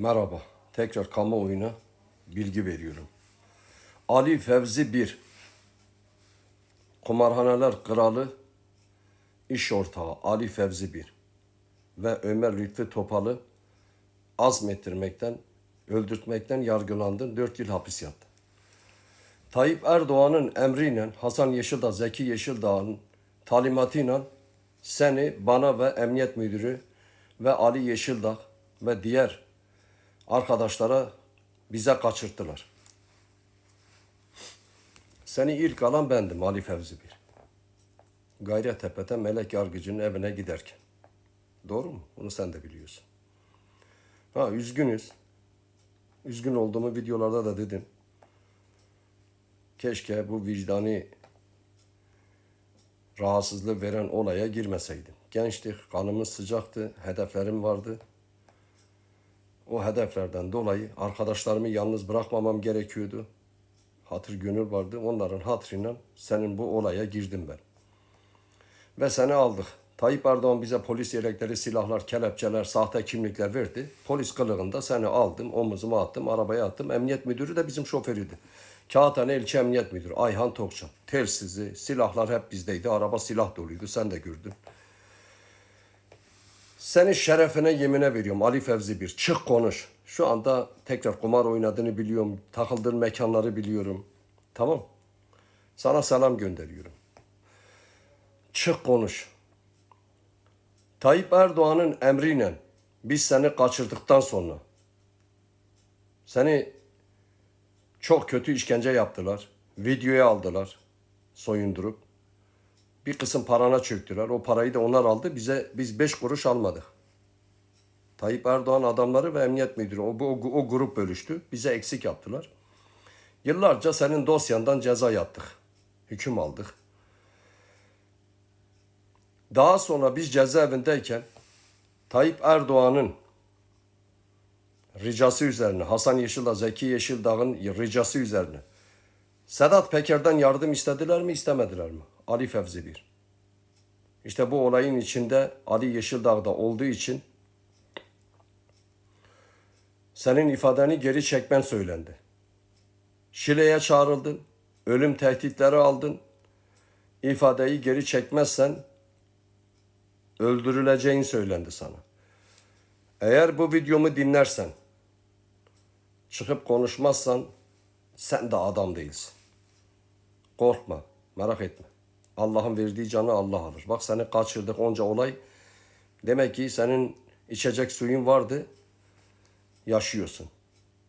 Merhaba. Tekrar kamuoyuna bilgi veriyorum. Ali Fevzi 1. Kumarhaneler Kralı iş ortağı Ali Fevzi 1 ve Ömer Lütfü Topal'ı azmettirmekten, öldürtmekten yargılandı. 4 yıl hapis yattı. Tayyip Erdoğan'ın emriyle Hasan Yeşildağ, Zeki Yeşildağ'ın talimatıyla seni bana ve emniyet müdürü ve Ali Yeşildağ ve diğer arkadaşlara bize kaçırttılar. Seni ilk alan bendim Ali Fevzi bir. Gayrettepe'de Melek Yargıcı'nın evine giderken. Doğru mu? Bunu sen de biliyorsun. Ha üzgünüz. Üzgün olduğumu videolarda da dedim. Keşke bu vicdani rahatsızlığı veren olaya girmeseydim. Gençtik, kanımız sıcaktı, hedeflerim vardı. O hedeflerden dolayı arkadaşlarımı yalnız bırakmamam gerekiyordu. Hatır gönül vardı. Onların hatırıyla senin bu olaya girdim ben. Ve seni aldık. Tayyip Erdoğan bize polis yelekleri, silahlar, kelepçeler, sahte kimlikler verdi. Polis kılığında seni aldım, omuzuma attım, arabaya attım. Emniyet müdürü de bizim şoförüydü. Kağıthane İlçe Emniyet Müdürü Ayhan Tokçan. Telsizi, silahlar hep bizdeydi. Araba silah doluydu. Sen de gördün. Senin şerefine yemine veriyorum Ali Fevzi bir. Çık konuş. Şu anda tekrar kumar oynadığını biliyorum. Takıldığın mekanları biliyorum. Tamam. Sana selam gönderiyorum. Çık konuş. Tayyip Erdoğan'ın emriyle biz seni kaçırdıktan sonra seni çok kötü işkence yaptılar. Videoya aldılar. Soyundurup. Bir kısım parana çöktüler. O parayı da onlar aldı. Bize biz beş kuruş almadık. Tayyip Erdoğan adamları ve emniyet müdürü o, o, o grup bölüştü. Bize eksik yaptılar. Yıllarca senin dosyandan ceza yattık. Hüküm aldık. Daha sonra biz cezaevindeyken Tayyip Erdoğan'ın ricası üzerine, Hasan Yeşildağ, Zeki Yeşildağ'ın ricası üzerine Sedat Peker'den yardım istediler mi, istemediler mi? Ali Fevzi bir. İşte bu olayın içinde Ali Yeşildağ'da olduğu için senin ifadeni geri çekmen söylendi. Şile'ye çağrıldın, ölüm tehditleri aldın. İfadeyi geri çekmezsen öldürüleceğin söylendi sana. Eğer bu videomu dinlersen, çıkıp konuşmazsan sen de adam değilsin. Korkma, merak etme. Allah'ın verdiği canı Allah alır. Bak seni kaçırdık onca olay. Demek ki senin içecek suyun vardı, yaşıyorsun.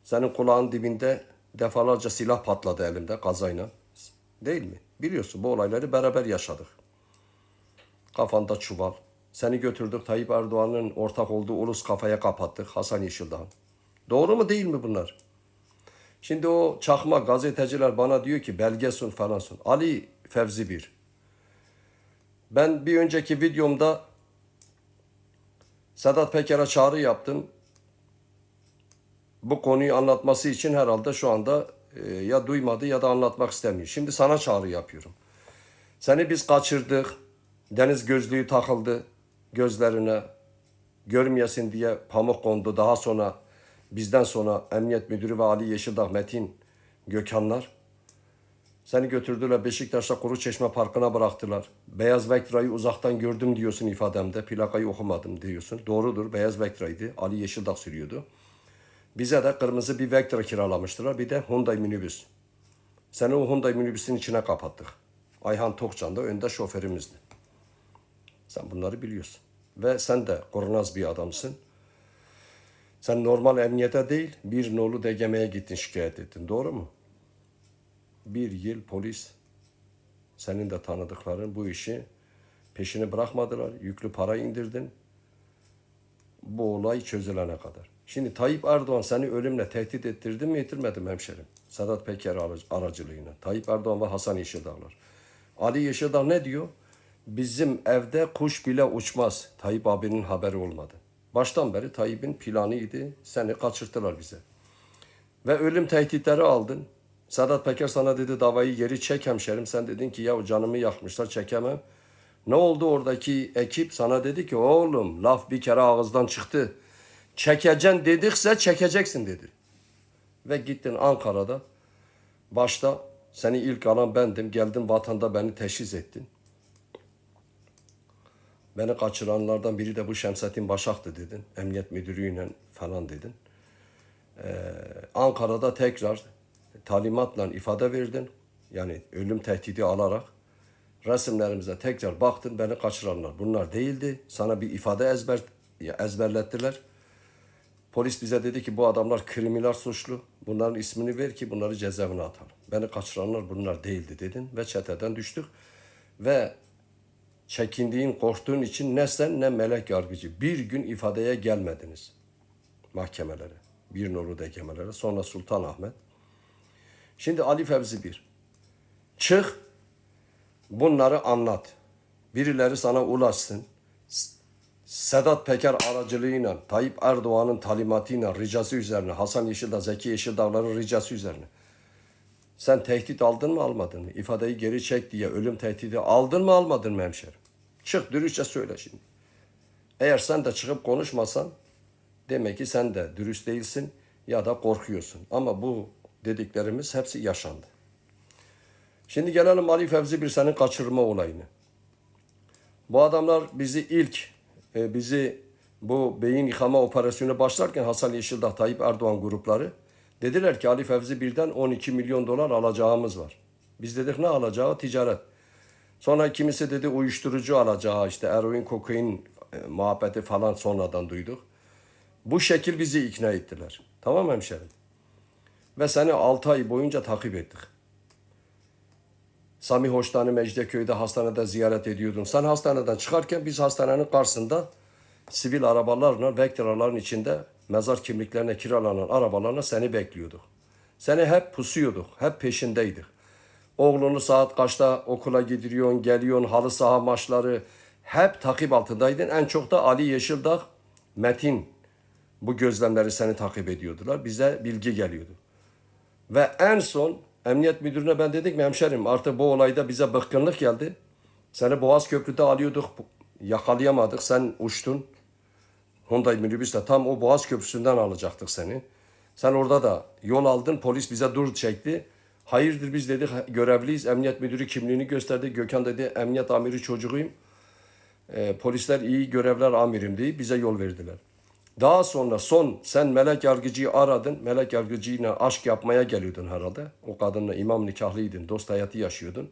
Senin kulağın dibinde defalarca silah patladı elimde kazayla. Değil mi? Biliyorsun bu olayları beraber yaşadık. Kafanda çuval. Seni götürdük Tayyip Erdoğan'ın ortak olduğu ulus kafaya kapattık Hasan Yeşildağ. Doğru mu değil mi bunlar? Şimdi o çakma gazeteciler bana diyor ki belge sun falan sun. Ali Fevzi bir. Ben bir önceki videomda Sedat Peker'e çağrı yaptım. Bu konuyu anlatması için herhalde şu anda e, ya duymadı ya da anlatmak istemiyor. Şimdi sana çağrı yapıyorum. Seni biz kaçırdık. Deniz gözlüğü takıldı gözlerine. Görmeyesin diye pamuk kondu. Daha sonra bizden sonra Emniyet Müdürü ve Ali Yeşildağ Metin Gökhanlar seni götürdüler Beşiktaş'ta Kuru Çeşme Parkı'na bıraktılar. Beyaz Vectra'yı uzaktan gördüm diyorsun ifademde. Plakayı okumadım diyorsun. Doğrudur. Beyaz Vectra'ydı. Ali Yeşildağ sürüyordu. Bize de kırmızı bir Vectra kiralamıştılar. Bir de Hyundai minibüs. Seni o Hyundai minibüsün içine kapattık. Ayhan Tokcan da önde şoförümüzdü. Sen bunları biliyorsun. Ve sen de kurnaz bir adamsın. Sen normal emniyete değil, bir nolu DGM'ye gittin şikayet ettin. Doğru mu? Bir yıl polis, senin de tanıdıkların bu işi peşini bırakmadılar. Yüklü para indirdin. Bu olay çözülene kadar. Şimdi Tayyip Erdoğan seni ölümle tehdit ettirdi mi ettirmedi mi hemşerim? Sedat Peker aracılığıyla. Tayyip Erdoğan ve Hasan Yeşildağlar. Ali Yeşildağ ne diyor? Bizim evde kuş bile uçmaz. Tayyip abinin haberi olmadı. Baştan beri Tayyip'in planıydı. Seni kaçırttılar bize. Ve ölüm tehditleri aldın. Sedat Peker sana dedi davayı geri çek hemşerim. Sen dedin ki ya canımı yakmışlar çekemem. Ne oldu oradaki ekip sana dedi ki oğlum laf bir kere ağızdan çıktı. Çekeceksin dedikse çekeceksin dedi. Ve gittin Ankara'da. Başta seni ilk alan bendim. Geldin vatanda beni teşhis ettin. Beni kaçıranlardan biri de bu Şemsettin Başak'tı dedin. Emniyet müdürüyle falan dedin. Ee, Ankara'da tekrar talimatla ifade verdin. Yani ölüm tehdidi alarak resimlerimize tekrar baktın beni kaçıranlar bunlar değildi. Sana bir ifade ezber ezberlettiler. Polis bize dedi ki bu adamlar kriminal suçlu. Bunların ismini ver ki bunları cezaevine atalım. Beni kaçıranlar bunlar değildi dedin ve çeteden düştük. Ve çekindiğin, korktuğun için ne sen ne melek yargıcı bir gün ifadeye gelmediniz mahkemelere. Bir nolu dekemelere. Sonra Sultan Ahmet. Şimdi Ali Fevzi bir. Çık bunları anlat. Birileri sana ulaşsın. Sedat Peker aracılığıyla, Tayyip Erdoğan'ın talimatıyla, ricası üzerine, Hasan Yeşildağ, Zeki Yeşildağların ricası üzerine. Sen tehdit aldın mı almadın mı? İfadeyi geri çek diye ölüm tehdidi aldın mı almadın mı hemşerim? Çık dürüstçe söyle şimdi. Eğer sen de çıkıp konuşmasan demek ki sen de dürüst değilsin ya da korkuyorsun. Ama bu dediklerimiz hepsi yaşandı. Şimdi gelelim Ali Fevzi Birsen'in kaçırma olayını. Bu adamlar bizi ilk, e, bizi bu beyin yıkama operasyonu başlarken Hasan Yeşildağ, Tayyip Erdoğan grupları dediler ki Ali Fevzi birden 12 milyon dolar alacağımız var. Biz dedik ne alacağı? Ticaret. Sonra kimisi dedi uyuşturucu alacağı işte eroin, kokain e, muhabbeti falan sonradan duyduk. Bu şekil bizi ikna ettiler. Tamam hemşerim? Ve seni 6 ay boyunca takip ettik. Sami Hoştan'ı Mecidiyeköy'de hastanede ziyaret ediyordun. Sen hastaneden çıkarken biz hastanenin karşısında sivil arabalarla Vectra'ların içinde mezar kimliklerine kiralanan arabalarla seni bekliyorduk. Seni hep pusuyorduk, hep peşindeydik. Oğlunu saat kaçta okula gidiriyorsun, geliyorsun, halı saha maçları hep takip altındaydın. En çok da Ali Yeşildağ, Metin bu gözlemleri seni takip ediyordular. Bize bilgi geliyordu. Ve en son emniyet müdürüne ben dedik mi hemşerim artık bu olayda bize bıkkınlık geldi. Seni Boğaz Köprü'de alıyorduk. Yakalayamadık. Sen uçtun. Hyundai minibüsle tam o Boğaz Köprüsü'nden alacaktık seni. Sen orada da yol aldın. Polis bize dur çekti. Hayırdır biz dedik görevliyiz. Emniyet müdürü kimliğini gösterdi. Gökhan dedi emniyet amiri çocuğuyum. E, polisler iyi görevler amirim diye bize yol verdiler. Daha sonra son sen melek yargıcıyı aradın. Melek yargıcıyla aşk yapmaya geliyordun herhalde. O kadınla imam nikahlıydın. Dost hayatı yaşıyordun.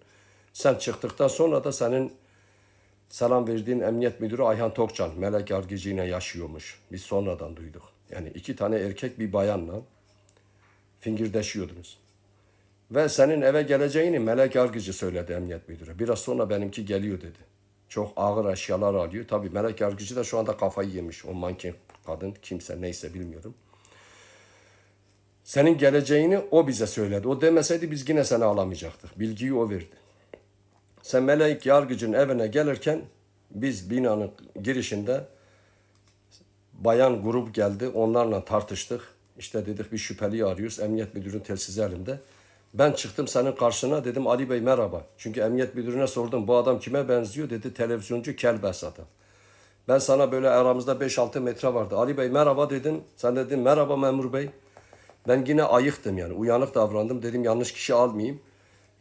Sen çıktıktan sonra da senin selam verdiğin emniyet müdürü Ayhan Tokcan melek yargıcıyla yaşıyormuş. Biz sonradan duyduk. Yani iki tane erkek bir bayanla fingirdeşiyordunuz. Ve senin eve geleceğini melek yargıcı söyledi emniyet müdürü. Biraz sonra benimki geliyor dedi. Çok ağır eşyalar alıyor. Tabii melek yargıcı da şu anda kafayı yemiş. O manken kadın kimse neyse bilmiyorum. Senin geleceğini o bize söyledi. O demeseydi biz yine seni alamayacaktık. Bilgiyi o verdi. Sen melek yargıcının evine gelirken biz binanın girişinde bayan grup geldi. Onlarla tartıştık. İşte dedik bir şüpheliyi arıyoruz. Emniyet müdürünün telsizi elimde. Ben çıktım senin karşına dedim Ali Bey merhaba. Çünkü emniyet müdürüne sordum bu adam kime benziyor dedi televizyoncu Kel Behzat'a. Ben sana böyle aramızda 5-6 metre vardı. Ali Bey merhaba dedim. Sen dedin merhaba memur bey. Ben yine ayıktım yani uyanık davrandım. Dedim yanlış kişi almayayım.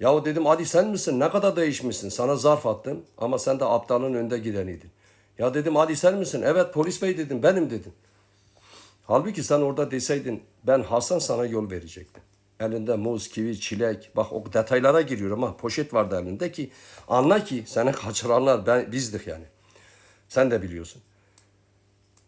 Yahu dedim Ali sen misin? Ne kadar değişmişsin? Sana zarf attım ama sen de aptalın önde gideniydin. Ya dedim Ali sen misin? Evet polis bey dedim benim dedim. Halbuki sen orada deseydin ben Hasan sana yol verecektim. Elinde muz, kivi, çilek. Bak o detaylara giriyorum ha. Poşet vardı elinde ki anla ki seni kaçıranlar ben, bizdik yani. Sen de biliyorsun.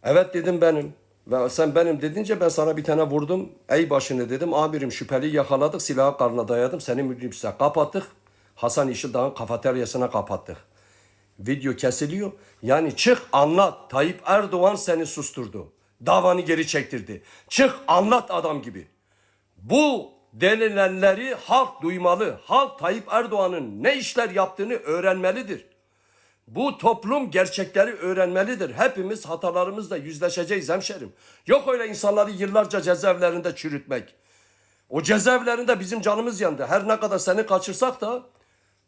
Evet dedim benim. Ve sen benim dedince ben sana bir tane vurdum. Ey başını dedim. Amirim şüpheliyi yakaladık. Silahı karnına dayadım. Seni minibüse kapattık. Hasan Yeşildağ'ın kafeteryasına kapattık. Video kesiliyor. Yani çık anlat. Tayyip Erdoğan seni susturdu. Davanı geri çektirdi. Çık anlat adam gibi. Bu denilenleri halk duymalı. Halk Tayyip Erdoğan'ın ne işler yaptığını öğrenmelidir. Bu toplum gerçekleri öğrenmelidir. Hepimiz hatalarımızla yüzleşeceğiz hemşerim. Yok öyle insanları yıllarca cezaevlerinde çürütmek. O cezaevlerinde bizim canımız yandı. Her ne kadar seni kaçırsak da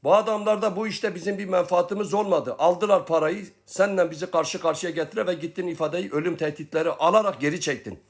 Bu adamlar da bu işte bizim bir menfaatimiz olmadı. Aldılar parayı, seninle bizi karşı karşıya getire ve gittin ifadeyi ölüm tehditleri alarak geri çektin.